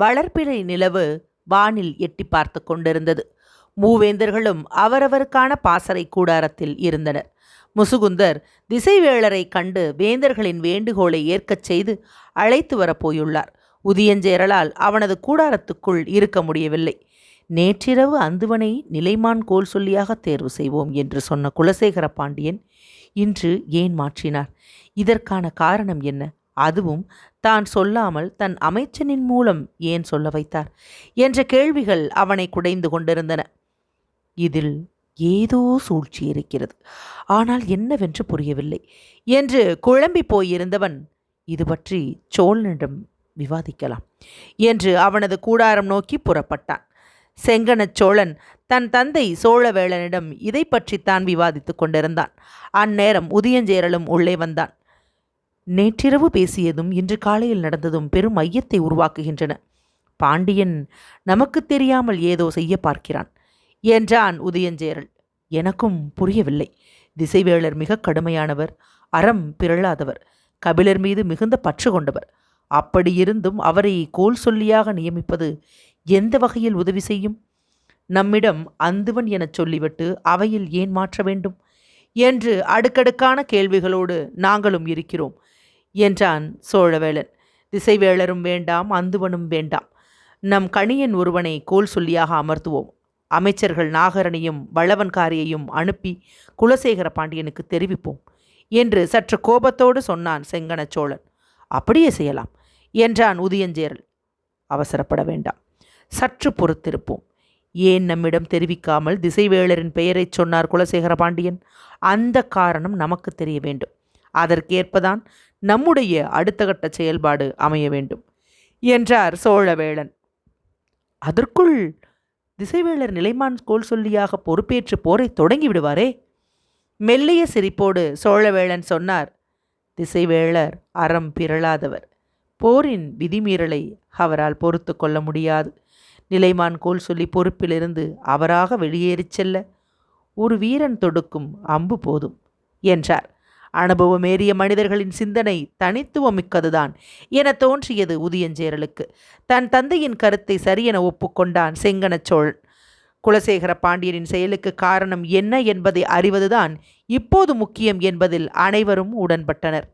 வளர்ப்பிறை நிலவு வானில் எட்டி பார்த்து கொண்டிருந்தது. மூவேந்தர்களும் அவரவருக்கான பாசறை கூடாரத்தில் இருந்தனர். முசுகுந்தர் திசைவேளரை கண்டு வேந்தர்களின் வேண்டுகோளை ஏற்கச் செய்து அழைத்து வரப் போயுள்ளார் உதியஞ்சேரலால் அவனது கூடாரத்துக்குள் இருக்க முடியவில்லை. நேற்றிரவு அந்துவனை நிலைமான் கோல் சொல்லியாக தேர்வு செய்வோம் என்று சொன்ன குலசேகர பாண்டியன் இன்று ஏன் மாற்றினார்? இதற்கான காரணம் என்ன? அதுவும் தான் சொல்லாமல் தன் அமைச்சனின் மூலம் ஏன் சொல்ல வைத்தார்? என்ற கேள்விகள் அவனை குடைந்து கொண்டிருந்தன. இதில் ஏதோ சூழ்ச்சி இருக்கிறது. ஆனால் என்னவென்று புரியவில்லை. என்று குழம்பி போயிருந்தவன் இது பற்றி சோழனிடம் விவாதிக்கலாம் என்று அவனது கூடாரம் நோக்கி புறப்பட்டான். செங்கனச் சோழன் தன் தந்தை சோழவேளனிடம் இதை பற்றித்தான் விவாதித்துக் கொண்டிருந்தான். அந்நேரம் உதியஞ்சேரலும் உள்ளே வந்தான். நேற்றிரவு பேசியதும் இன்று காலையில் நடந்ததும் பெரும் ஐயத்தை உருவாக்குகின்றன. பாண்டியன் நமக்கு தெரியாமல் ஏதோ செய்ய பார்க்கிறான். என்றான் உதயஞ்சேரல். எனக்கும் புரியவில்லை. திசைவேளர் மிக கடுமையானவர் அறம் பிறழாதவர் கபிலர் மீது மிகுந்த பற்று கொண்டவர். அப்படியிருந்தும் அவரை கோல் சொல்லியாக நியமிப்பது எந்த வகையில் உதவி செய்யும்? நம்மிடம் அந்துவன் எனச் சொல்லிவிட்டு அவையில் ஏன் மாற்ற வேண்டும்? என்று அடுக்கடுக்கான கேள்விகளோடு நாங்களும் இருக்கிறோம். என்றான் சோழவேளன் திசைவேளரும் வேண்டாம் அந்துவனும் வேண்டாம். நம் கணியன் ஒருவனை கோல் சொல்லியாக அமர்த்துவோம். அமைச்சர்கள் நாகரனையும் வளவன்காரியையும் அனுப்பி குலசேகர பாண்டியனுக்கு தெரிவிப்போம் என்று சற்று கோபத்தோடு சொன்னான் செங்கன சோழன். அப்படியே செய்யலாம் என்றான் உதியஞ்சேரல் அவசரப்பட வேண்டாம் சற்று பொறுத்திருப்போம். ஏன் நம்மிடம் தெரிவிக்காமல் திசைவேளரின் பெயரைச் சொன்னார் குலசேகர பாண்டியன்? அந்த காரணம் நமக்கு தெரிய வேண்டும். அதற்கேற்பதான் நம்முடைய அடுத்த கட்ட செயல்பாடு அமைய வேண்டும் என்றார் சோழவேளன். அதற்குள் திசைவேளர் நிலைமான் கோல் சொல்லியாக பொறுப்பேற்று போரை தொடங்கி விடுவாரே? மெல்லிய சிரிப்போடு சோழவேளன் சொன்னார். திசைவேளர் அறம் பிறளாதவர் போரின் விதிமீறலை அவரால் பொறுத்து கொள்ள முடியாது. நிலைமான் கோல் சொல்லி பொறுப்பிலிருந்து அவராக வெளியேறிச் செல்ல ஒரு வீரன் தொடுக்கும் அம்பு போதும் என்றார். அனுபவமேறிய மனிதர்களின் சிந்தனை தனித்துவமிக்கதுதான் என தோன்றியது உதியஞ்சேரலுக்கு. தன் தந்தையின் கருத்தை சரியென ஒப்புக்கொண்டான் செங்கனச்சோழன் குலசேகர பாண்டியனின் செயலுக்கு காரணம் என்ன என்பதை அறிவதுதான் இப்போது முக்கியம் என்பதில் அனைவரும் உடன்பட்டனர்.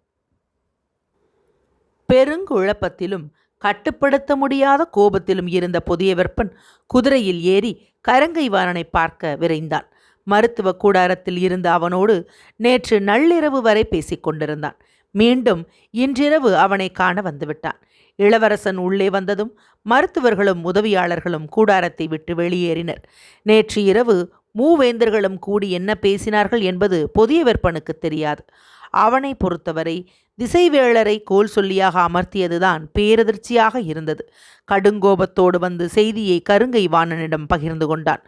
பெருங்குழப்பத்திலும் கட்டுப்படுத்த முடியாத கோபத்திலும் இருந்த புதிய வெப்பன் குதிரையில் ஏறி கரங்கை வாரனை பார்க்க விரைந்தான். மருத்துவ கூடாரத்தில் இருந்த அவனோடு நேற்று நள்ளிரவு வரை பேசிக்கொண்டிருந்தான் மீண்டும் இன்றிரவு அவனை காண வந்துவிட்டான் இளவரசன் உள்ளே வந்ததும் மருத்துவர்களும் உதவியாளர்களும் கூடாரத்தை விட்டு வெளியேறினர். நேற்று இரவு மூவேந்தர்களும் கூடி என்ன பேசினார்கள் என்பது பொதிய விற்பனுக்கு தெரியாது. அவனை பொறுத்தவரை திசைவேளரை கோல் சொல்லியாக அமர்த்தியதுதான் பேரதிர்ச்சியாக இருந்தது. கடுங்கோபத்தோடு வந்து செய்தியை கருங்கை வாணனிடம் பகிர்ந்து கொண்டான்.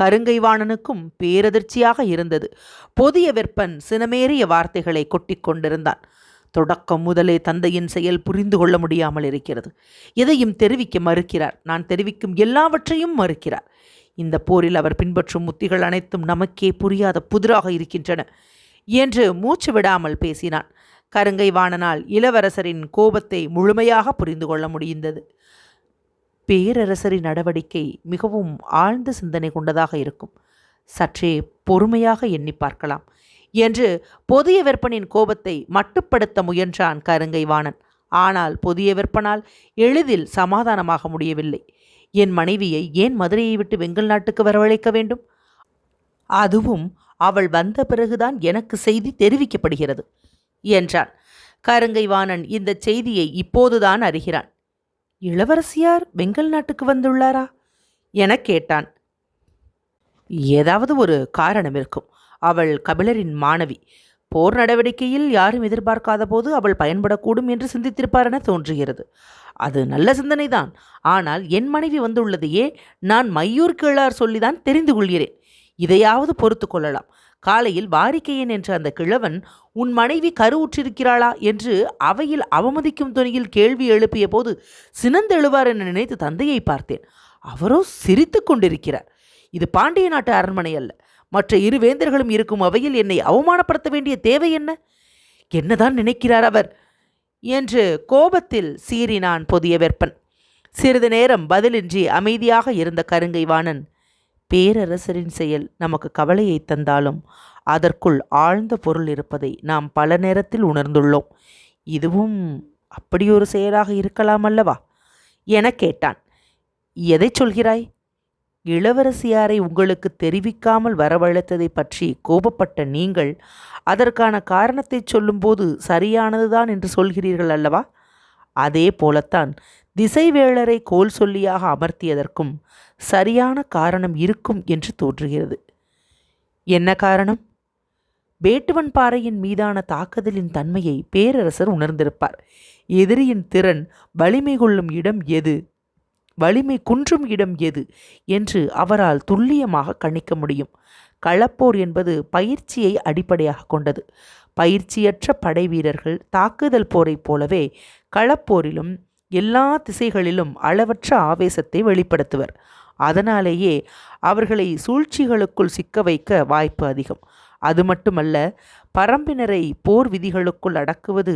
கருங்கை வாணனுக்கும் பேரதிர்ச்சியாக இருந்தது. புதிய வெப்பன் சினமேறிய வார்த்தைகளை கொட்டிக்கொண்டிருந்தான் தொடக்கம் முதலே தந்தையின் செயல் புரிந்து கொள்ள முடியாமல் இருக்கிறது. எதையும் தெரிவிக்க மறுக்கிறார். நான் தெரிவிக்கும் எல்லாவற்றையும் மறுக்கிறார். இந்த போரில் அவர் பின்பற்றும் உத்திகள் அனைத்தும் நமக்கே புரியாத புதிராக இருக்கின்றன. என்று மூச்சு விடாமல் பேசினான். கருங்கை வாணனால் இளவரசரின் கோபத்தை முழுமையாக புரிந்து கொள்ள முடிந்தது. பேரரசரின் நடவடிக்கை மிகவும் ஆழ்ந்த சிந்தனை கொண்டதாக இருக்கும். சற்றே பொறுமையாக எண்ணி பார்க்கலாம் என்று புதிய வெப்பனின் கோபத்தை மட்டுப்படுத்த முயன்றான் கருங்கை வாணன். ஆனால் புதிய வெப்பனால் எளிதில் சமாதானமாக முடியவில்லை. என் மனைவியை ஏன் மதுரையை விட்டு வெங்கல் நாட்டுக்கு வரவழைக்க வேண்டும்? அதுவும் அவள் வந்த பிறகுதான் எனக்கு செய்தி தெரிவிக்கப்படுகிறது என்றான். கருங்கை வாணன் இந்த செய்தியை இப்போதுதான் அறிகிறான். இளவரசியார் வெங்கல் நாட்டுக்கு வந்துள்ளாரா? எனக் கேட்டான். ஏதாவது ஒரு காரணம் இருக்கும். அவள் கபிலரின் மாணவி. போர் நடவடிக்கையில் யாரும் எதிர்பார்க்காத போது அவள் பயன்படக்கூடும் என்று சிந்தித்திருப்பார் என தோன்றுகிறது. அது நல்ல சிந்தனைதான். ஆனால் என் மனைவி வந்துள்ளதையே நான் மையூர் கிழார் சொல்லிதான் தெரிந்து கொள்கிறேன். இதையாவது பொறுத்து கொள்ளலாம். காலையில் வாரிக்கையன் என்ற அந்த கிழவன் உன் மனைவி கருவுற்றிருக்கிறாளா? என்று அவையில் அவமதிக்கும் துணியில் கேள்வி எழுப்பிய போது சினந்தெழுவார் என நினைத்து தந்தையை பார்த்தேன். அவரோ சிரித்து கொண்டிருக்கிறார். இது பாண்டிய நாட்டு அரண்மனை அல்ல. மற்ற இரு வேந்தர்களும் இருக்கும் அவையில் என்னை அவமானப்படுத்த வேண்டிய தேவை என்ன? என்னதான் நினைக்கிறார் அவர்? என்று கோபத்தில் சீறினான் புதிய வெப்பன் சிறிது நேரம் பதிலின்றி அமைதியாக இருந்த கருங்கை வாணன் பேரரசரின் செயல் நமக்கு கவலையை தந்தாலும் அதற்குள் ஆழ்ந்த பொருள் இருப்பதை நாம் பல நேரத்தில் உணர்ந்துள்ளோம். இதுவும் அப்படியொரு செயலாக இருக்கலாம் அல்லவா? என கேட்டான். எதை சொல்கிறாய்? இளவரசியாரை உங்களுக்கு தெரிவிக்காமல் வரவழைத்ததை பற்றி கோபப்பட்ட நீங்கள் அதற்கான காரணத்தை சொல்லும்போது சரியானதுதான் என்று சொல்கிறீர்கள் அல்லவா? அதே போலத்தான் திசைவேளரை கோல் சொல்லியாக அமர்த்தியதற்கும் சரியான காரணம் இருக்கும் என்று தோன்றுகிறது. என்ன காரணம்? வேட்டுவன் பாறையின் மீதான தாக்குதலின் தன்மையை பேரரசர் உணர்ந்திருப்பார். எதிரியின் திறன் வலிமை கொள்ளும் இடம் எது? வலிமை குன்றும் இடம் எது? என்று அவரால் துல்லியமாக கணிக்க முடியும். களப்போர் என்பது பயிற்சியை அடிப்படையாக கொண்டது. பயிற்சியற்ற படை வீரர்கள் தாக்குதல் போரைப் போலவே களப்போரிலும் எல்லா திசைகளிலும் அளவற்ற ஆவேசத்தை வெளிப்படுத்துவர். அதனாலேயே அவர்களை சூழ்ச்சிகளுக்குள் சிக்க வைக்க வாய்ப்பு அதிகம். அது மட்டுமல்ல பரம்பினரை போர் விதிகளுக்குள் அடக்குவது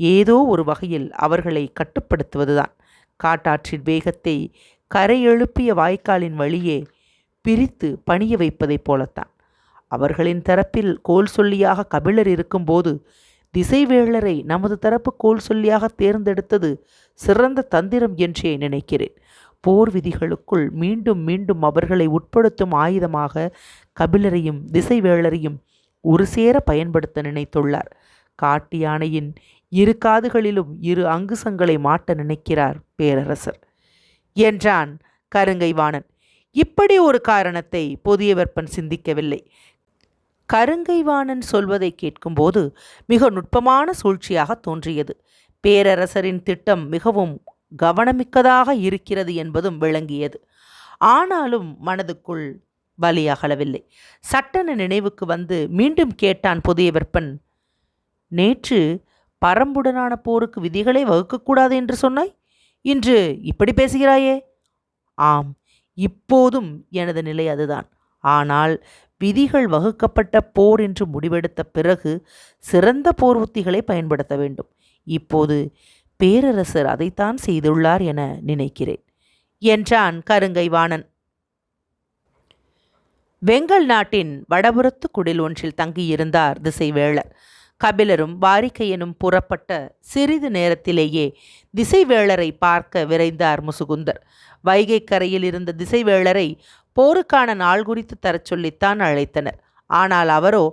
ஏதோ ஒரு வகையில் அவர்களை கட்டுப்படுத்துவதுதான். காட்டாற்றின் வேகத்தை கரை எழுப்பிய வாய்க்காலின் வழியே பிரித்து பணிய வைப்பதைப் போலத்தான். அவர்களின் தரப்பில் கோல் சொல்லியாக கபிலர் இருக்கும்போது திசைவேளரை நமது தரப்பு கோல் சொல்லியாக தேர்ந்தெடுத்தது சிறந்த தந்திரம் என்றே நினைக்கிறேன். போர் விதிகளுக்குள் மீண்டும் மீண்டும் அவர்களை உட்படுத்தும் ஆயுதமாக கபிலரையும் திசைவேளரையும் ஒரு சேர பயன்படுத்த நினைத்துள்ளார். காட்டு யானையின் இரு காதுகளிலும் இரு அங்குசங்களை மாட்ட நினைக்கிறார் பேரரசர். என்றான் கருங்கைவாணன். இப்படி ஒரு காரணத்தை புதியவர்ப்பன் சிந்திக்கவில்லை. கருங்கைவாணன் சொல்வதை கேட்கும்போது மிக நுட்பமான சூழ்ச்சியாக தோன்றியது. பேரரசரின் திட்டம் மிகவும் கவனமிக்கதாக இருக்கிறது என்பதும் விளங்கியது. ஆனாலும் மனதுக்குள் வலியாகலவில்லை சட்டென நினைவுக்கு வந்து மீண்டும் கேட்டான் புதிய வெப்பன் நேற்று பரம்புடனான போருக்கு விதிகளை வகுக்கக்கூடாது என்று சொன்னாய்? இன்று இப்படி பேசுகிறாயே? ஆம் இப்போதும் எனது நிலை அதுதான். ஆனால் விதிகள் வகுக்கப்பட்ட போர் என்று முடிவெடுத்த பிறகு சிறந்த போர் உத்திகளை பயன்படுத்த வேண்டும். இப்போது பேரரசர் அதைத்தான் செய்துள்ளார் என நினைக்கிறேன். என்றான் கருங்கை வாணன் வெங்கல் நாட்டின் வடபுறத்து குடில் ஒன்றில் தங்கியிருந்தார் திசைவேளர். கபிலரும் வாரிக்கையனும் புறப்பட்ட சிறிது நேரத்திலேயே திசைவேளரை பார்க்க விரைந்தார் முசுகுந்தர். வைகை கரையில் இருந்த திசைவேளரை போருக்கான நாள் குறித்து தரச் சொல்லித்தான் அழைத்தனர். ஆனால் அவரோ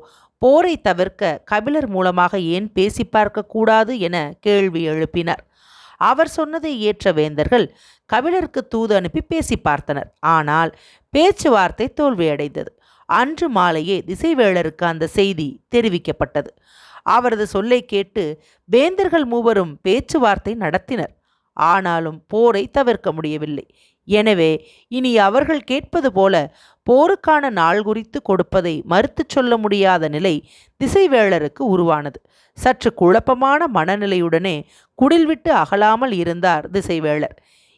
போரை தவிர்க்க கபிலர் மூலமாக ஏன் பேசி பார்க்க கூடாது என கேள்வி எழுப்பினார். அவர் சொன்னதை ஏற்ற வேந்தர்கள் கபிலருக்கு தூது அனுப்பி பேசி பார்த்தனர். ஆனால் பேச்சுவார்த்தை தோல்வியடைந்தது. அன்று மாலையே திசைவேளருக்கு அந்த செய்தி தெரிவிக்கப்பட்டது. அவரது சொல்லை கேட்டு வேந்தர்கள் மூவரும் பேச்சுவார்த்தை நடத்தினர். ஆனாலும் போரை தவிர்க்க முடியவில்லை. எனவே இனி அவர்கள் கேட்பது போல போருக்கான நாள் குறித்து கொடுப்பதை மறுத்துச் சொல்ல முடியாத நிலை திசைவேளருக்கு உருவானது. சற்று குழப்பமான மனநிலையுடனே குடில் விட்டு அகலாமல் இருந்தார் திசைவேளர்.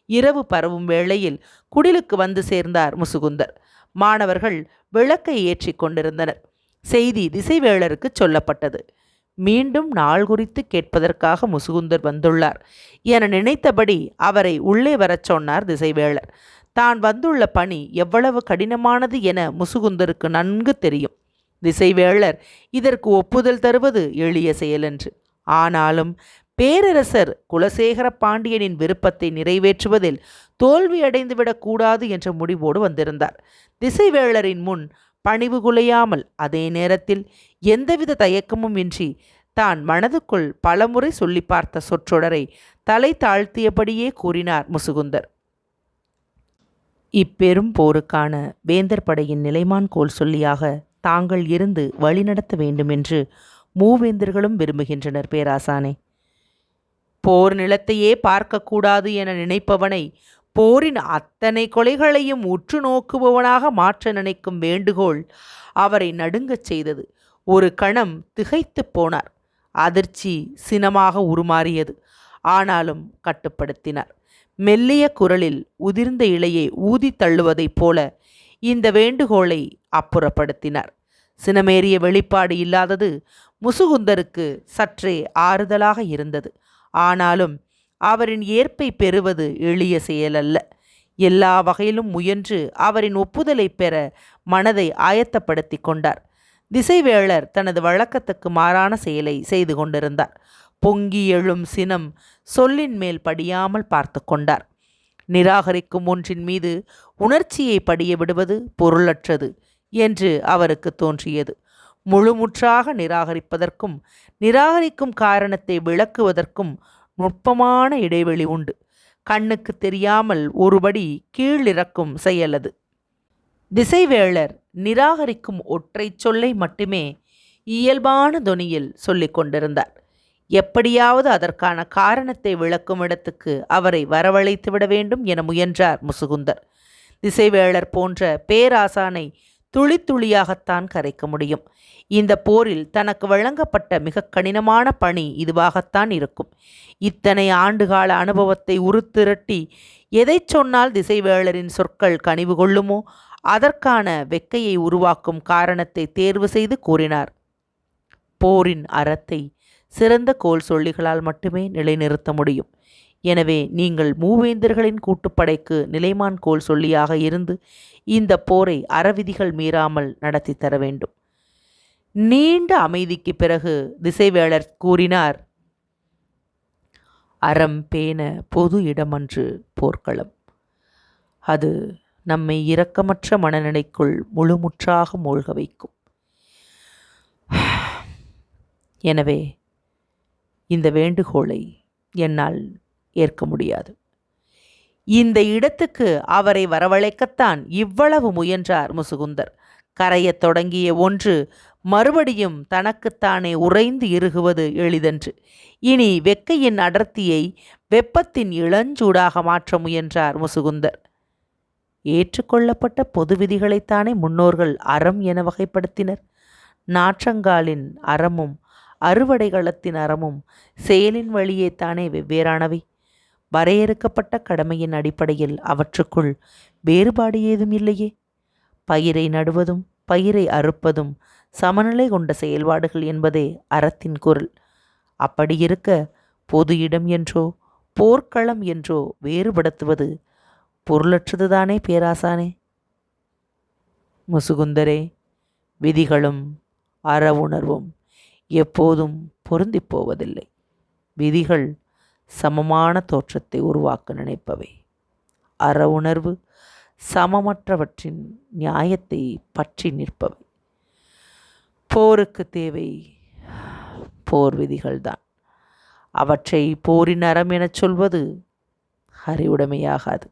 இரவு பரவும் வேளையில் குடிலுக்கு வந்து சேர்ந்தார் முசுகுந்தர். மாணவர்கள் விளக்கை ஏற்றி கொண்டிருந்தனர். செய்தி திசைவேளருக்கு சொல்லப்பட்டது. மீண்டும் நாள் குறித்து கேட்பதற்காக முசுகுந்தர் வந்துள்ளார். என நினைத்தபடி அவரை உள்ளே வரச் சொன்னார் திசைவேளர். தான் வந்துள்ள பணி எவ்வளவு கடினமானது என முசுகுந்தருக்கு நன்கு தெரியும். திசைவேளர் இதற்கு ஒப்புதல் தருவது எளிய செயலன்று. ஆனாலும் பேரரசர் குலசேகர பாண்டியனின் விருப்பத்தை நிறைவேற்றுவதில் தோல்வியடைந்துவிடக் கூடாது என்ற முடிவோடு வந்திருந்தார். திசைவேளரின் முன் பணிவு குலையாமல் அதே நேரத்தில் எந்தவித தயக்கமும் இன்றி தான் மனதுக்குள் பலமுறை சொல்லி பார்த்த சொற்றொடரை தலை தாழ்த்தியபடியே கூறினார் முசுகுந்தர். இப்பெரும் போருக்கான வேந்தர் படையின் நிலைமான் கோல் சொல்லியாக தாங்கள் இருந்து வழிநடத்த வேண்டுமென்று மூவேந்தர்களும் விரும்புகின்றனர் பேராசானே. போர் நிலத்தையே பார்க்கக்கூடாது என நினைப்பவனை போரின் அத்தனை கொலைகளையும் உற்று நோக்குபவனாக மாற்ற நினைக்கும் வேண்டுகோள் அவரை நடுங்கச் செய்தது. ஒரு கணம் திகைத்துப் போனார். அதிர்ச்சி சினமாக உருமாறியது. ஆனாலும் கட்டுப்படுத்தினார். மெல்லிய குரலில் உதிர்ந்த இலையை ஊதி தள்ளுவதைப் போல இந்த வேண்டுகோளை அப்புறப்படுத்தினார். சினமேறிய வெளிப்பாடு இல்லாதது முசுகுந்தருக்கு சற்றே ஆறுதலாக இருந்தது. ஆனாலும் அவரின் ஏற்பை பெறுவது எளிய செயலல்ல. எல்லா வகையிலும் முயன்று அவரின் ஒப்புதலை பெற மனதை ஆயத்தப்படுத்தி கொண்டார். திசைவேளர் தனது வழக்கத்துக்கு மாறான செயலை செய்து கொண்டிருந்தார். பொங்கி எழும் சினம் சொல்லின் மேல் படியாமல் பார்த்து கொண்டார். நிராகரிக்கும் ஒன்றின் மீது உணர்ச்சியை படிய விடுவது பொருளற்றது என்று அவருக்கு தோன்றியது. முழுமுற்றாக நிராகரிப்பதற்கும் நிராகரிக்கும் காரணத்தை விளக்குவதற்கும் நுட்பமான இடைவெளி உண்டு. கண்ணுக்கு தெரியாமல் ஒருபடி கீழிறக்கும் செயலது. திசைவேளர் நிராகரிக்கும் ஒற்றைச் சொல்லை மட்டுமே இயல்பான தொனியில் சொல்லிக் கொண்டிருந்தார். எப்படியாவது அதற்கான காரணத்தை விளக்கும் இடத்துக்கு அவரை வரவழைத்து விட வேண்டும் என முயன்றார் முசுகுந்தர். திசைவேளர் போன்ற பேராசானை துளி துளியாகத்தான் கரைக்க முடியும். இந்த போரில் தனக்கு வழங்கப்பட்ட மிக கடினமான பணி இதுவாகத்தான் இருக்கும். இத்தனை ஆண்டுகால அனுபவத்தை உருத்திரட்டி எதை சொன்னால் திசைவேளரின் சொற்கள் கனிவு கொள்ளுமோ? அதற்கான வெக்கையை உருவாக்கும் காரணத்தை தேர்வு செய்து கூறினார். போரின் அறத்தை சிறந்த கோல் சொல்லிகளால் மட்டுமே நிலைநிறுத்த முடியும். எனவே நீங்கள் மூவேந்தர்களின் கூட்டுப்படைக்கு நிலைமான் கோல் சொல்லியாக இருந்து இந்த போரை அறவிதிகள் மீறாமல் நடத்தி தர வேண்டும். நீண்ட அமைதிக்கு பிறகு திசைவேளர் கூறினார் அறம் பேன பொது இடமன்று போர்க்களம். அது நம்மை இரக்கமற்ற மனநிலைக்குள் முழுமுற்றாக மூழ்க வைக்கும். எனவே இந்த வேண்டுகோளை என்னால் ஏற்க முடியாது. இந்த இடத்துக்கு அவரை வரவழைக்கத்தான் இவ்வளவு முயன்றார் முசுகுந்தர். கரையத் தொடங்கிய ஒன்று மறுபடியும் தனக்குத்தானே உறைந்து இறுகுவது எளிதன்று. இனி வெக்கையின் அடர்த்தியை வெப்பத்தின் இளஞ்சூடாக மாற்ற முயன்றார் முசுகுந்தர். ஏற்றுக்கொள்ளப்பட்ட பொது விதிகளைத்தானே முன்னோர்கள் அறம் என வகைப்படுத்தினர். நாற்றங்காலின் அறமும் அறுவடைகளத்தின் அறமும் செயலின் வழியே தானே வெவ்வேறானவை. வரையறுக்கப்பட்ட கடமையின் அடிப்படையில் அவற்றுக்குள் வேறுபாடு ஏதும் இல்லையே? பயிரை நடுவதும் பயிரை அறுப்பதும் சமநிலை கொண்ட செயல்பாடுகள் என்பதே அறத்தின் குரல். அப்படி இருக்க பொது இடம் என்றோ போர்க்களம் என்றோ வேறுபடுத்துவது பொருளற்றதுதானே பேராசானே? முசுகுந்தரே விதிகளும் அற உணர்வும் எப்போதும் பொருந்திப் போவதில்லை. விதிகள் சமமான தோற்றத்தை உருவாக்க நினைப்பவை. அற உணர்வு சமமற்றவற்றின் நியாயத்தை பற்றி நிற்பவை. போருக்கு தேவை போர் விதிகள்தான். அவற்றை போரின் அறம் எனச் சொல்வது அறிவுடைமையாகாது.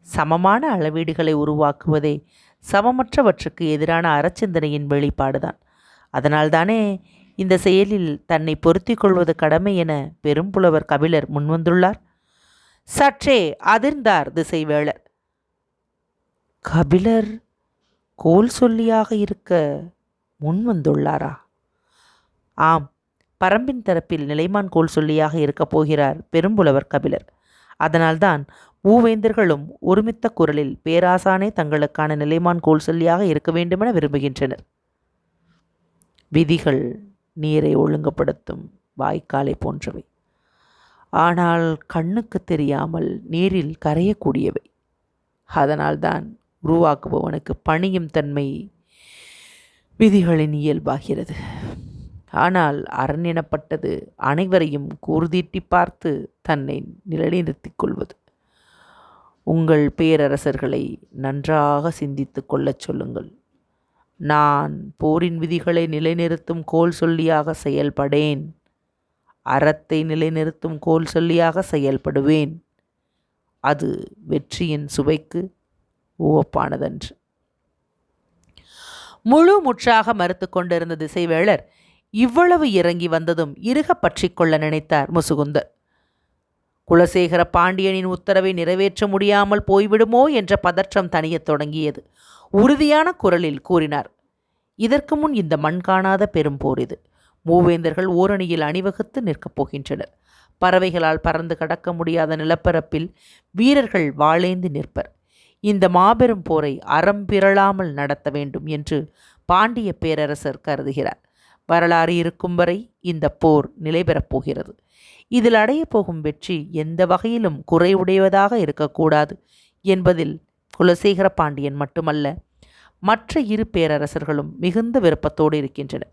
சமமான அளவீடுகளை உருவாக்குவதே சமமற்றவற்றுக்கு எதிரான அறச்சிந்தனையின் வெளிப்பாடுதான். அதனால்தானே இந்த செயலில் தன்னை பொருத்தி கொள்வது கடமை என பெரும்புலவர் கபிலர் முன்வந்துள்ளார். சற்றே அதிர்ந்தார் திசைவேளர். கபிலர் கோல் சொல்லியாக இருக்க முன்வந்துள்ளாரா? ஆம் பரம்பின் தரப்பில் நிலைமான் கோல் சொல்லியாக இருக்கப் போகிறார் பெரும்புலவர் கபிலர். அதனால்தான் மூவேந்தர்களும் ஒருமித்த குரலில் பேராசானே தங்களுக்கான நிலைமான் கோல் சொல்லியாக இருக்க வேண்டுமென விரும்புகின்றனர். விதிகள் நீரை ஒழுங்குபடுத்தும் வாய்க்காலை போன்றவை. ஆனால் கண்ணுக்கு தெரியாமல் நீரில் கரையக்கூடியவை. அதனால்தான் உருவாக்குபவனுக்கு பணியும் தன்மை விதிகளின் இயல்பாகிறது. ஆனால் அரண் எனப்பட்டது அனைவரையும் கூர்தீட்டி பார்த்து தன்னை நிலைநிறுத்திக் கொள்வது. உங்கள் பேரரசர்களை நன்றாக சிந்தித்து கொள்ளச் சொல்லுங்கள். நான் போரின் விதிகளை நிலைநிறுத்தும் கோல் சொல்லியாக செயல்படேன். அறத்தை நிலைநிறுத்தும் கோல் சொல்லியாக செயல்படுவேன். அது வெற்றியின் சுவைக்கு உவப்பானதன்று. முழு முற்றாக மறுத்து கொண்டிருந்த திசைவேளர் இவ்வளவு இறங்கி வந்ததும் இறுக பற்றிக்கொள்ள நினைத்தார் முசுகுந்தர். குலசேகர பாண்டியனின் உத்தரவை நிறைவேற்ற முடியாமல் போய்விடுமோ என்ற பதற்றம் தணியத் தொடங்கியது. உறுதியான குரலில் கூறினார். இதற்கு முன் இந்த மண் காணாத பெரும் போர் இது. மூவேந்தர்கள் ஓரணியில் அணிவகுத்து நிற்கப் போகின்றனர். பறவைகளால் பறந்து கடக்க முடியாத நிலப்பரப்பில் வீரர்கள் வாளேந்தி நிற்பர். இந்த மாபெரும் போரை அறம் பிறழாமல் நடத்த வேண்டும் என்று பாண்டிய பேரரசர் கருதுகிறார். வரலாறு இருக்கும் வரை இந்த போர் நிலைபெறப் போகிறது. இதில் அடையப் போகும் வெற்றி எந்த வகையிலும் குறைவுடையதாக இருக்கக்கூடாது என்பதில் குலசேகர பாண்டியன் மட்டுமல்ல மற்ற இரு பேரரசர்களும் மிகுந்த விருப்பத்தோடு இருக்கின்றனர்.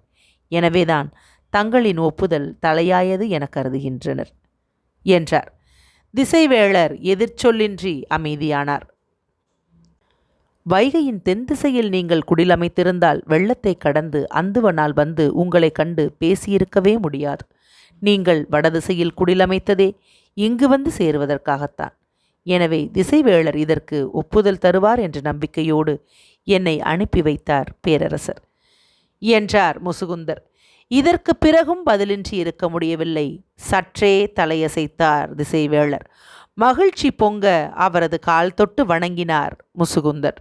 எனவேதான் தங்களின் ஒப்புதல் தலையாயது என கருதுகின்றனர் என்றார். திசைவேளர் எதிர்ச்சொல்லின்றி அமைதியானார். வைகையின் தென் திசையில் நீங்கள் குடிலமைத்திருந்தால் வெள்ளத்தை கடந்து அந்துவனால் வந்து உங்களை கண்டு பேசியிருக்கவே முடியாது. நீங்கள் வடதிசையில் குடிலமைத்ததே இங்கு வந்து சேருவதற்காகத்தான். எனவே திசைவேளர் இதற்கு ஒப்புதல் தருவார் என்ற நம்பிக்கையோடு என்னை அனுப்பி வைத்தார் பேரரசர். என்றார் முசுகுந்தர். இதற்கு பிறகும் பதிலின்றி இருக்க முடியவில்லை. சற்றே தலையசைத்தார் திசைவேளர். மகிழ்ச்சி பொங்க அவரது கால் தொட்டு வணங்கினார் முசுகுந்தர்.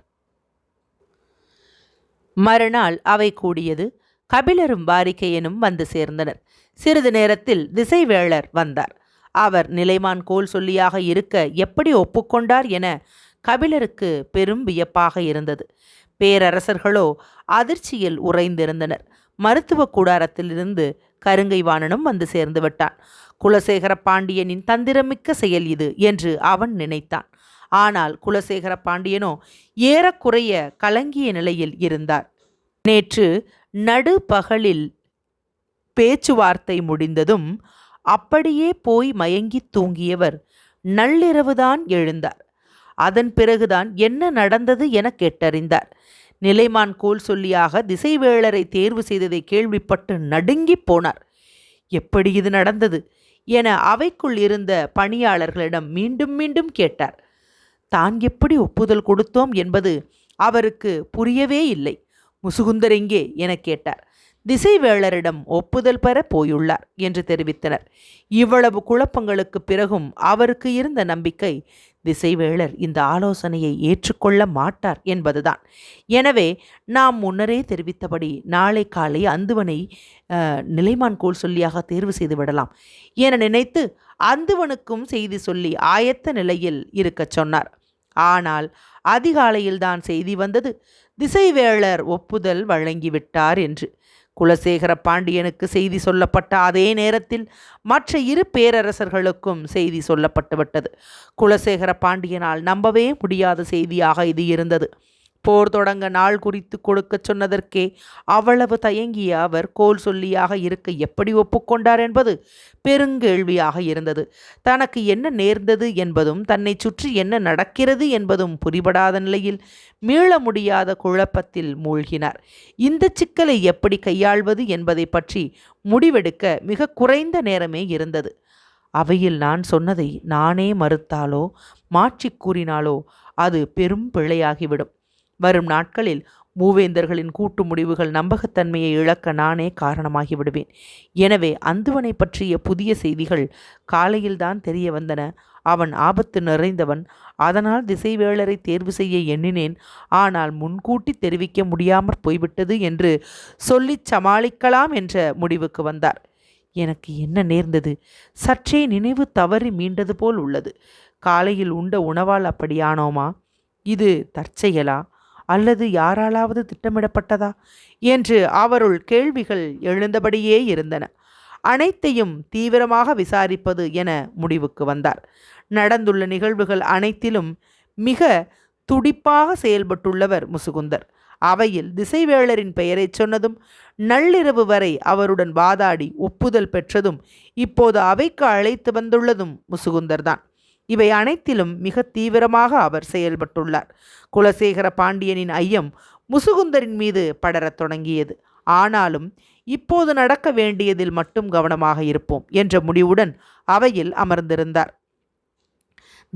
மறுநாள் அவை கூடியது கபிலரும் வாரிக்கையனும் வந்து சேர்ந்தனர். சிறிது நேரத்தில் திசைவேளர் வந்தார். அவர் நிலைமான் கோல் சொல்லியாக இருக்க எப்படி ஒப்புக்கொண்டார் என கபிலருக்கு பெரும் வியப்பாக இருந்தது. பேரரசர்களோ அதிர்ச்சியில் உறைந்திருந்தனர். மருத்துவ கூடாரத்திலிருந்து கருங்கை வாணனும் வந்து சேர்ந்து விட்டான். குலசேகர பாண்டியனின் தந்திரமிக்க செயல் இது என்று அவன் நினைத்தான். ஆனால் குலசேகர பாண்டியனோ ஏறக்குறைய கலங்கிய நிலையில் இருந்தார். நேற்று நடுபகலில் பேச்சுவார்த்தை முடிந்ததும் அப்படியே போய் மயங்கி தூங்கியவர். நள்ளிரவுதான் எழுந்தார். அதன் பிறகுதான் என்ன நடந்தது என கேட்டறிந்தார். நிலைமான் கோல் சொல்லியாக திசைவேளரை தேர்வு செய்ததை கேள்விப்பட்டு நடுங்கிப் போனார். எப்படி இது நடந்தது? என அவைக்குள் இருந்த பணியாளர்களிடம் மீண்டும் மீண்டும் கேட்டார். தான் எப்படி ஒப்புதல் கொடுத்தோம்? என்பது அவருக்கு புரியவே இல்லை. முசுகுந்தர் எங்கே? எனக் கேட்டார். திசைவேளரிடம் ஒப்புதல் பெற போயுள்ளார் என்று தெரிவித்தனர். இவ்வளவு குழப்பங்களுக்கு பிறகும் அவருக்கு இருந்த நம்பிக்கை திசைவேளர் இந்த ஆலோசனையை ஏற்றுக்கொள்ள மாட்டார் என்பதுதான். எனவே நாம் முன்னரே தெரிவித்தபடி நாளை காலை அந்துவனை நிலைமான் கோல் சொல்லியாக தேர்வு செய்து விடலாம் என நினைத்து அந்துவனுக்கும் செய்தி சொல்லி ஆயத்த நிலையில் இருக்கச் சொன்னார். ஆனால் அதிகாலையில்தான் செய்தி வந்தது. திசைவேளர் ஒப்புதல் வழங்கிவிட்டார் என்று குலசேகர பாண்டியனுக்கு செய்தி சொல்லப்பட்ட அதே நேரத்தில் மற்ற இரு பேரரசர்களுக்கும் செய்தி சொல்லப்பட்டுவிட்டது குலசேகர பாண்டியனால் நம்பவே முடியாத செய்தியாக இது இருந்தது. போர் தொடங்க நாள் குறித்து கொடுக்கச் சொன்னதற்கே அவ்வளவு தயங்கிய அவர் கோல் சொல்லியாக இருக்க எப்படி ஒப்புக்கொண்டார் என்பது பெருங்கேள்வியாக இருந்தது. தனக்கு என்ன நேர்ந்தது என்பதும் தன்னை சுற்றி என்ன நடக்கிறது என்பதும் புரிபடாத நிலையில் மீள முடியாத குழப்பத்தில் மூழ்கினார். இந்த சிக்கலை எப்படி கையாள்வது என்பதை பற்றி முடிவெடுக்க மிக குறைந்த நேரமே இருந்தது. அவையில் நான் சொன்னதை நானே மறுத்தாலோ மாற்றி கூறினாலோ அது பெரும் பிழையாகிவிடும். வரும் நாட்களில் மூவேந்தர்களின் கூட்டு முடிவுகள் நம்பகத்தன்மையை இழக்க நானே காரணமாகி விடுவேன் எனவே அந்துவனை பற்றிய புதிய செய்திகள் காலையில்தான் தெரிய வந்தன. அவன் ஆபத்து நிறைந்தவன். அதனால் திசைவேளரை தேர்வு செய்ய எண்ணினேன். ஆனால் முன்கூட்டி தெரிவிக்க முடியாமற் போய்விட்டது என்று சொல்லிச் சமாளிக்கலாம் என்ற முடிவுக்கு வந்தார். எனக்கு என்ன நேர்ந்தது? சற்றே நினைவு தவறி மீண்டது போல் உள்ளது. காலையில் உண்ட உணவால் அப்படியானோமா? இது தற்செயலா? அல்லது யாராலாவது திட்டமிடப்பட்டதா? என்று அவருள் கேள்விகள் எழுந்தபடியே இருந்தன. அனைத்தையும் தீவிரமாக விசாரிப்பது என முடிவுக்கு வந்தார். நடந்துள்ள நிகழ்வுகள் அனைத்திலும் மிக துடிப்பாக செயல்பட்டுள்ளவர் முசுகுந்தர். அவையில் திசைவேளரின் பெயரைச் சொன்னதும் நள்ளிரவு வரை அவருடன் வாதாடி ஒப்புதல் பெற்றதும் இப்போது அவைக்கு அழைத்து வந்துள்ளதும் முசுகுந்தர்தான். இவை அனைத்திலும் மிக தீவிரமாக அவர் செயல்பட்டுள்ளார். குலசேகர பாண்டியனின் ஐயம் முசுகுந்தரின் மீது படரத் தொடங்கியது. ஆனாலும் இப்போது நடக்க வேண்டியதில் மட்டும் கவனமாக இருப்போம் என்ற முடிவுடன் அவையில் அமர்ந்திருந்தார்.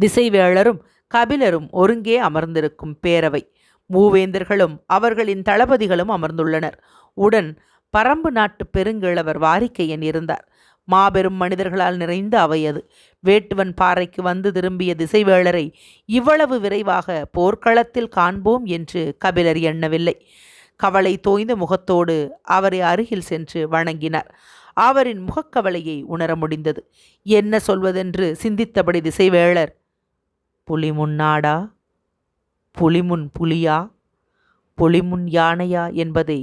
திசைவேளரும் கபிலரும் ஒருங்கே அமர்ந்திருக்கும் பேரவை. மூவேந்தர்களும் அவர்களின் தளபதிகளும் அமர்ந்துள்ளனர். உடன் பரம்பு நாட்டு பெருங்கிழவர் வாரிக்கையன் இருந்தார். மாபெரும் மனிதர்களால் நிறைந்த அவை அது. வேட்டுவன் பாறைக்கு வந்து திரும்பிய திசைவேளரை இவ்வளவு விரைவாக போர்க்களத்தில் காண்போம் என்று கபிலர் எண்ணவில்லை. கவலை தோய்ந்த முகத்தோடு அவரை அருகில் சென்று வணங்கினார். அவரின் முகக்கவலையை உணர முடிந்தது. என்ன சொல்வதென்று சிந்தித்தபடி திசைவேளர் புலிமுன் நாடா? புலிமுன் புலியா? புலிமுன் யானையா? என்பதை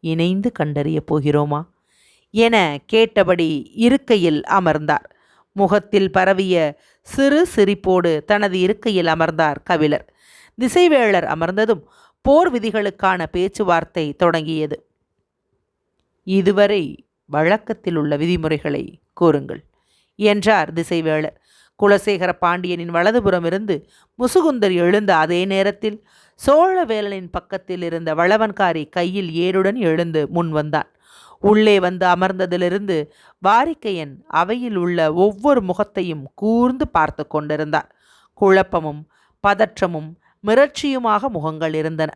இணைந்து கண்டறியப் போகிறோமா? என கேட்டபடி இருக்கையில் அமர்ந்தார். முகத்தில் பரவிய சிறு சிரிப்போடு தனது இருக்கையில் அமர்ந்தார் கபிலர். திசைவேளர் அமர்ந்ததும் போர் விதிகளுக்கான பேச்சுவார்த்தை தொடங்கியது. இதுவரை வழக்கத்தில் உள்ள விதிமுறைகளை கூறுங்கள் என்றார் திசைவேளர். குலசேகர பாண்டியனின் வலதுபுறம் இருந்து முசுகுந்தர் எழுந்த அதே நேரத்தில் சோழவேலனின் பக்கத்தில் இருந்த வளவன்காரி கையில் ஏருடன் எழுந்து முன் வந்தான் உள்ளே வந்து அமர்ந்ததிலிருந்து வாரிக்கையன் அவையில் உள்ள ஒவ்வொரு முகத்தையும் கூர்ந்து பார்த்து கொண்டிருந்தார். குழப்பமும் பதற்றமும் மிரட்சியுமாக முகங்கள் இருந்தன.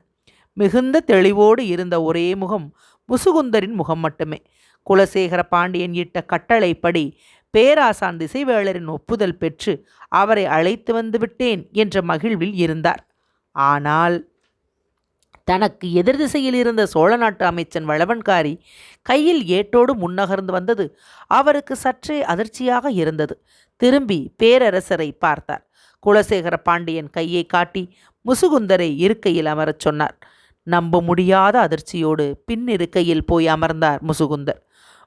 மிகுந்த தெளிவோடு இருந்த ஒரே முகம் முசுகுந்தரின் முகம் மட்டுமே. குலசேகர பாண்டியன் இட்ட கட்டளைப்படி பேராசான் திசைவேளரின் ஒப்புதல் பெற்று அவரை அழைத்து வந்து விட்டேன் என்ற மகிழ்வில் இருந்தார். ஆனால் தனக்கு எதிர் திசையில் இருந்த சோழ நாட்டு அமைச்சன் வளவன்காரி கையில் ஏட்டோடு முன்னகர்ந்து வந்தது. அவருக்கு சற்றே அதிர்ச்சியாக இருந்தது. திரும்பி பேரரசரை பார்த்தார். குலசேகர பாண்டியன் கையை காட்டி முசுகுந்தரை இருக்கையில் அமரச் சொன்னார். நம்ப முடியாத அதிர்ச்சியோடு பின் இருக்கையில் போய் அமர்ந்தார் முசுகுந்தர்.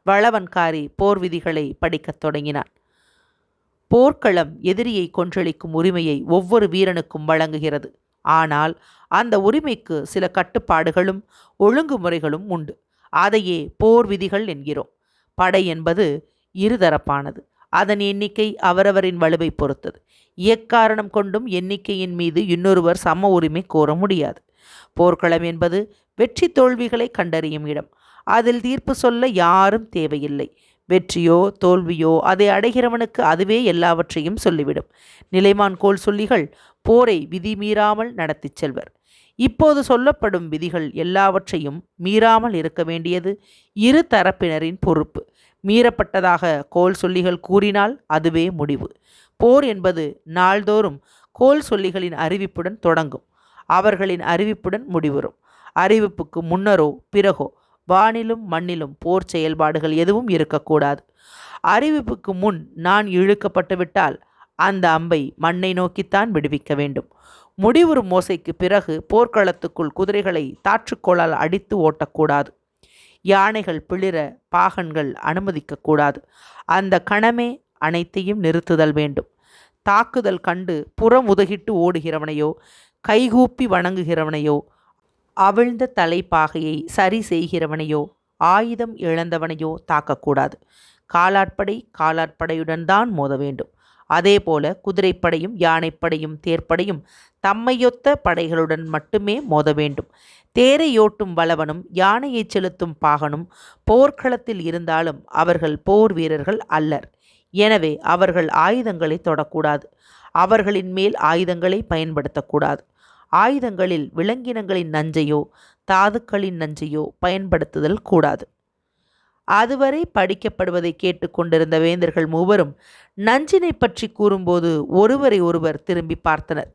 வளவன்காரி போர் விதிகளை படிக்கத் தொடங்கினான். போர்க்களம் எதிரியை கொன்றளிக்கும் உரிமையை ஒவ்வொரு வீரனுக்கும் வழங்குகிறது. ஆனால் அந்த உரிமைக்கு சில கட்டுப்பாடுகளும் ஒழுங்குமுறைகளும் உண்டு. அதையே போர் விதிகள் என்கிறோம். படை என்பது இருதரப்பானது. அதன் எண்ணிக்கை அவரவரின் வலுவை பொறுத்தது. எக்காரணம் கொண்டும் எண்ணிக்கையின் மீது இன்னொருவர் சம உரிமை கோர முடியாது. போர்க்களம் என்பது வெற்றி தோல்விகளை கண்டறியும் இடம். அதில் தீர்ப்பு சொல்ல யாரும் தேவையில்லை. வெற்றியோ தோல்வியோ அதை அடைகிறவனுக்கு அதுவே எல்லாவற்றையும் சொல்லிவிடும். நிலைமான் கோல் சொல்லிகள் போரை விதி மீறாமல் நடத்திச் செல்வர். இப்போது சொல்லப்படும் விதிகள் எல்லாவற்றையும் மீறாமல் இருக்க வேண்டியது இரு தரப்பினரின் பொறுப்பு. மீறப்பட்டதாக கோல் சொல்லிகள் கூறினால் அதுவே முடிவு. போர் என்பது நாள்தோறும் கோல் சொல்லிகளின் அறிவிப்புடன் தொடங்கும். அவர்களின் அறிவிப்புடன் முடிவுறும். அறிவிப்புக்கு முன்னரோ பிறகோ வானிலும் மண்ணிலும் போர் செயல்பாடுகள் எதுவும் இருக்கக்கூடாது. அறிவிப்புக்கு முன் நான் இழுக்கப்பட்டுவிட்டால் அந்த அம்பை மண்ணை நோக்கித்தான் விடுவிக்க வேண்டும். முடிவுறும் மோசைக்கு பிறகு போர்க்களத்துக்குள் குதிரைகளை தாற்றுக்கோளால் அடித்து ஓட்டக்கூடாது. யானைகள் பிளிர பாகன்கள் அனுமதிக்கக்கூடாது. அந்த கணமே அனைத்தையும் நிறுத்துதல் வேண்டும். தாக்குதல் கண்டு புறமுதகிட்டு ஓடுகிறவனையோ கைகூப்பி வணங்குகிறவனையோ அவிழ்ந்த தலைப்பாகையை சரி செய்கிறவனையோ ஆயுதம் இழந்தவனையோ தாக்கக்கூடாது. காலாட்படை காலாட்படையுடன் தான் மோத வேண்டும். அதேபோல குதிரைப்படையும் யானைப்படையும் தேர்ப்படையும் தம்மையொத்த படைகளுடன் மட்டுமே மோத வேண்டும். தேரையோட்டும் வளவனும் யானையை செலுத்தும் பாகனும் போர்க்களத்தில் இருந்தாலும் அவர்கள் போர் வீரர்கள் அல்லர். எனவே அவர்கள் ஆயுதங்களை தொடக்கூடாது. அவர்களின் மேல் ஆயுதங்களை பயன்படுத்தக்கூடாது. ஆயுதங்களில் விலங்கினங்களின் நஞ்சையோ தாதுக்களின் நஞ்சையோ பயன்படுத்துதல் கூடாது. அதுவரை படிக்கப்படுவதை கேட்டுக்கொண்டிருந்த வேந்தர்கள் மூவரும் நஞ்சினை பற்றி கூறும்போது ஒருவரை ஒருவர் திரும்பி பார்த்தனர்.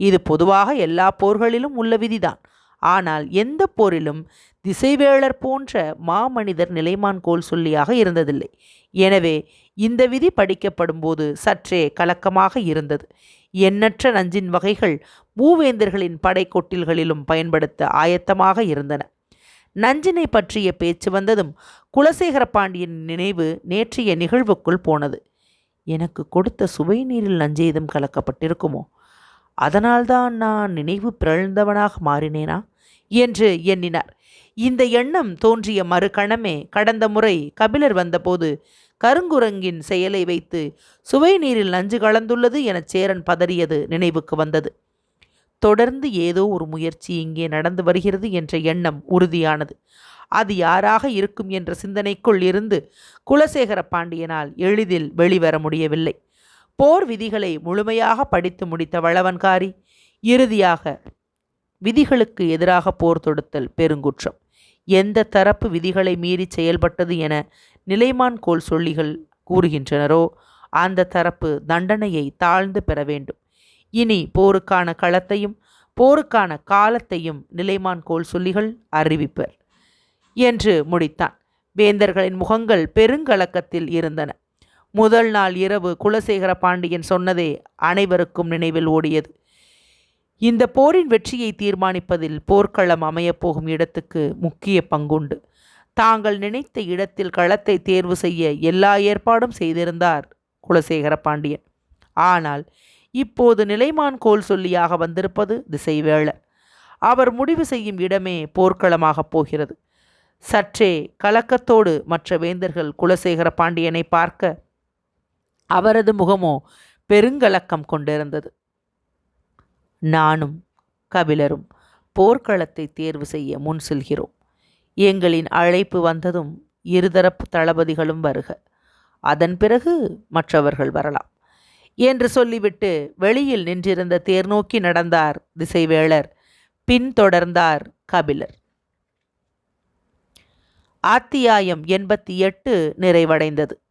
இது பொதுவாக எல்லா போர்களிலும் உள்ள விதிதான். ஆனால் எந்த போரிலும் திசைவேளர் போன்ற மாமனிதர் நிலைமான் கோல் சொல்லியாக இருந்ததில்லை. எனவே இந்த விதி படிக்கப்படும் போது சற்றே கலக்கமாக இருந்தது. எண்ணற்ற நஞ்சின் வகைகள் மூவேந்தர்களின் படை கொட்டில்களிலும் பயன்படுத்த ஆயத்தமாக இருந்தன. நஞ்சினை பற்றிய பேச்சு வந்ததும் குலசேகர பாண்டியன் நினைவு நேற்றைய நிகழ்வுக்குள் போனது. எனக்கு கொடுத்த சுவை நீரில் நஞ்சேதும் கலக்கப்பட்டிருக்குமோ? அதனால்தான் நான் நினைவு பிறழ்ந்தவனாக மாறினேனா? என்று எண்ணினார். இந்த எண்ணம் தோன்றிய மறுகணமே கடந்த முறை கபிலர் வந்தபோது கருங்குரங்கின் செயலை வைத்து சுவை நீரில் நஞ்சு கலந்துள்ளது என சேரன் பதறியது நினைவுக்கு வந்தது. தொடர்ந்து ஏதோ ஒரு முயற்சி இங்கே நடந்து வருகிறது என்ற எண்ணம் உறுதியானது. அது யாராக இருக்கும் என்ற சிந்தனைக்குள் இருந்து குலசேகர பாண்டியனால் எளிதில் வெளிவர முடியவில்லை. போர் விதிகளை முழுமையாக படித்து முடித்த வளவன்காரி இறுதியாக விதிகளுக்கு எதிராக போர் தொடுத்தல் பெருங்குற்றம். எந்த தரப்பு விதிகளை மீறி செயல்பட்டது என நிலைமான் கோல் சொல்லிகள் கூறுகின்றனரோ அந்த தரப்பு தண்டனையை தாழ்ந்து பெற வேண்டும். இனி போருக்கான களத்தையும் போருக்கான காலத்தையும் நிலைமான் கோல் சொல்லிகள் அறிவிப்பர் என்று முடித்தான். வேந்தர்களின் முகங்கள் பெருங்கலக்கத்தில் இருந்தன. முதல் நாள் இரவு குலசேகர பாண்டியன் சொன்னதே அனைவருக்கும் நினைவில் ஓடியது. இந்த போரின் வெற்றியை தீர்மானிப்பதில் போர்க்களம் அமையப்போகும் இடத்துக்கு முக்கிய பங்குண்டு. தாங்கள் நினைத்த இடத்தில் களத்தை தேர்வு செய்ய எல்லா ஏற்பாடும் செய்திருந்தார் குலசேகர பாண்டியன். ஆனால் இப்போது நிலைமான் கோல் சொல்லியாக வந்திருப்பது திசைவேளர் அவர் முடிவு செய்யும் இடமே போர்க்களமாகப் போகிறது. சற்றே கலக்கத்தோடு மற்ற வேந்தர்கள் குலசேகர பாண்டியனை பார்க்க அவரது முகமோ பெருங்கலக்கம் கொண்டிருந்தது. நானும் கபிலரும் போர்க்களத்தை தேர்வு செய்ய முன் செல்கிறோம். எங்களின் அழைப்பு வந்ததும் இருதரப்பு தளபதிகளும் வருக. அதன் பிறகு மற்றவர்கள் வரலாம். என்று சொல்லிவிட்டு வெளியில் நின்றிருந்த தேர் நோக்கி நடந்தார் திசைவேளர். பின்தொடர்ந்தார் கபிலர். அத்தியாயம் எண்பத்தி எட்டு நிறைவடைந்தது.